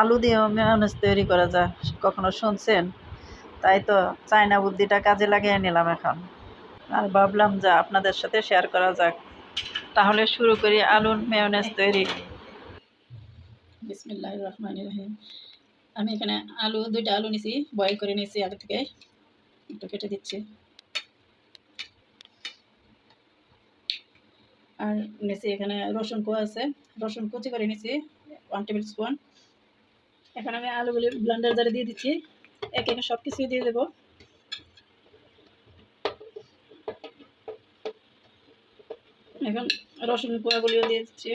আলু দিয়েও মেয়নেজ তৈরি করা যায় কখনো শুনছেন, তাই তো চায়না বুদ্ধিটা কাজে লাগিয়ে নিলাম এখন। আর ভাবলাম যা আপনাদের সাথে শেয়ার করা যাক। তাহলে শুরু করি আলুর মেয়নেজ তৈরি। বিসমিল্লাহ রহমান রহিম। আমি এখানে আলু, দুইটা আলু নিছি বয়েল করে নিয়েছি আগে থেকে। একটু কেটে দিচ্ছি। আর নিয়েছি এখানে রসুন কোয়া আছে। রসুন কুচি করে নিয়েছি ওয়ান টেবিল স্পুন এখন আমি আলুগুলি ব্লান্ডার জারে দিয়ে দিচ্ছি। একে একে সব কিছুই দিয়ে দেবো। এখন রসুন কোয়াগুলিও দিয়ে দিচ্ছি।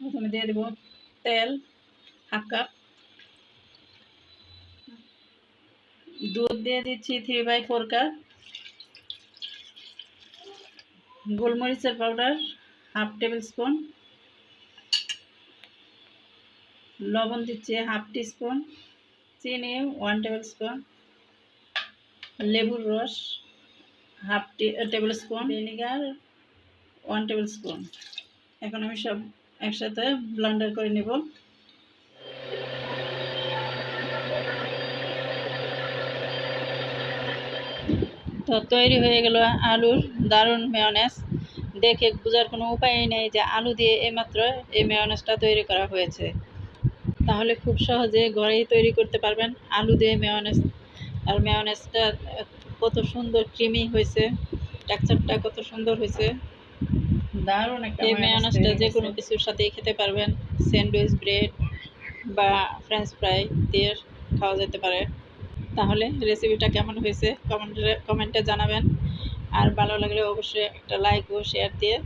প্রথমে দিয়ে দেবো তেল, হাফ কাপ। দুধ দিয়ে দিচ্ছি থ্রি বাই ফোর কাপ গোলমরিচের পাউডার হাফ টেবিল স্পুন লবণ দিচ্ছি হাফ টি স্পুন চিনি ওয়ান টেবিল স্পুন লেবুর রস half tablespoon vinegar one tablespoon এখন আমি সব একসাথে ব্লান্ডার করে নেব। তো তৈরি হয়ে গেল আলুর দারুণ মেয়নেস দেখে বোঝার কোনো উপায়ই নেই যে আলু দিয়ে এইমাত্র এই মেয়নেসটা তৈরি করা হয়েছে। তাহলে খুব সহজে ঘরেই তৈরি করতে পারবেন আলু দিয়ে মেয়নেস আর মেয়নেসটা কত সুন্দর ক্রিমি হয়েছে টেক্সচারটা কত সুন্দর হয়েছে। দারুণ একটা এই মেয়নেসটা যে কোনো কিছুর সাথেই খেতে পারবেন। স্যান্ডউইচ ব্রেড বা ফ্রেঞ্চ ফ্রাই দিয়ে খাওয়া যেতে পারে। তাহলে রেসিপিটা কেমন হয়েছে? কমেন্টে কমেন্টে জানাবেন। আর ভালো লাগলে অবশ্যই একটা লাইক ও শেয়ার দিয়ে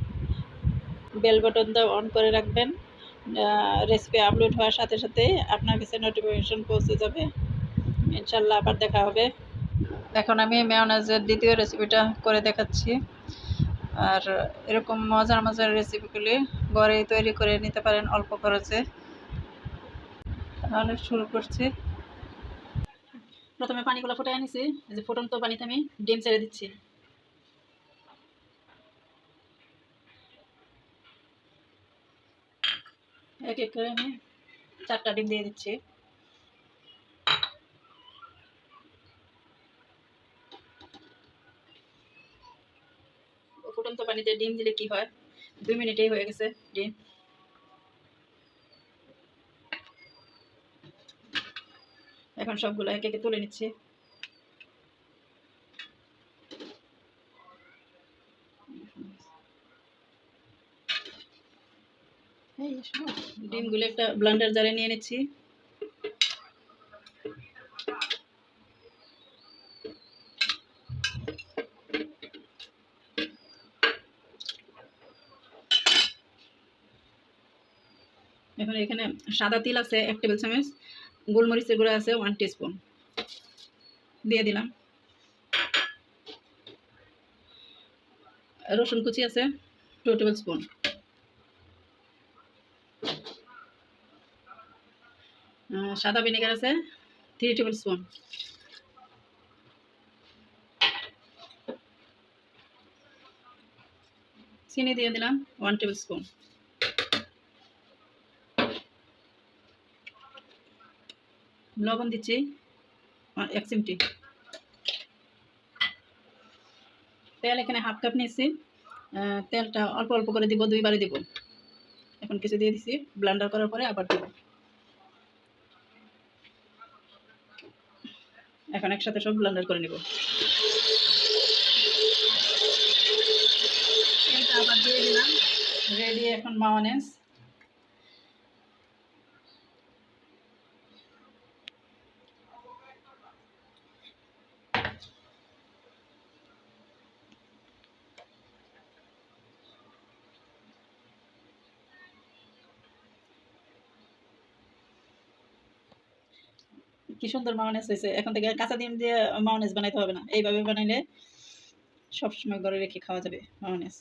বেল বাটনটা অন করে রাখবেন। রেসিপি আপলোড হওয়ার সাথে সাথে আপনার কাছে নোটিফিকেশন পৌঁছে যাবে। ইনশাল্লাহ আবার দেখা হবে। এখন আমি মেয়নাজের দ্বিতীয় রেসিপিটা করে দেখাচ্ছি। আর এরকম মজার মজার রেসিপিগুলি ঘরে তৈরি করে নিতে পারেন অল্প খরচে। তাহলে শুরু করছি। প্রথমে পানিগুলো ফুটে আনিছি। যে ফুটন্ত পানিতে আমি ডিম ছেড়ে দিচ্ছি। এক এক করে আমি চারটা ডিম দিয়ে দিচ্ছি। ফুটন্ত পানিতে ডিম দিলে কি হয়? দুই মিনিটেই হয়ে গেছে ডিম। এখন সবগুলো একে একে তুলে নিচ্ছি। ডিমগুলো একটা ব্লান্ডার জারে নিয়ে নিচ্ছি। এখন এখানে সাদা তিল আছে, এক টেবিল চামচ। গোলমরিচের গুঁড়া আছে ওয়ান টিস্পুন দিয়ে দিলাম। রসুন কুচি আছে টু টেবিল স্পুন সাদা ভিনেগার আছে থ্রি টেবিল স্পুন চিনি দিয়ে দিলাম ওয়ান টেবিল স্পুন লবণ দিচ্ছি এক চিমটি। তেল এখানে হাফ কাপ নিয়েছি তেলটা অল্প অল্প করে দিব, দুইবারে দিব। এখন কিছু দিয়ে দিছি ব্লান্ডার করার পরে আবার দিব। এখন একসাথে সব ব্লান্ডার করে নিব। আবার দিয়ে দিলাম। রেডি এখন মাওনেস কি সুন্দর মাওনেস হয়েছে এখন থেকে কাঁচা ডিম দিয়ে মাওনেস বানাইতে হবে না। এইভাবে বানাইলে সবসময় ঘরে রেখে খাওয়া যাবে মাওনেস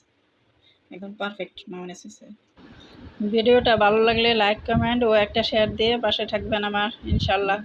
একদম পারফেক্ট মাওনেস হয়েছে ভিডিওটা ভালো লাগলে লাইক কমেন্ট ও একটা শেয়ার দিয়ে পাশে থাকবেন আমার, ইনশাল্লাহ।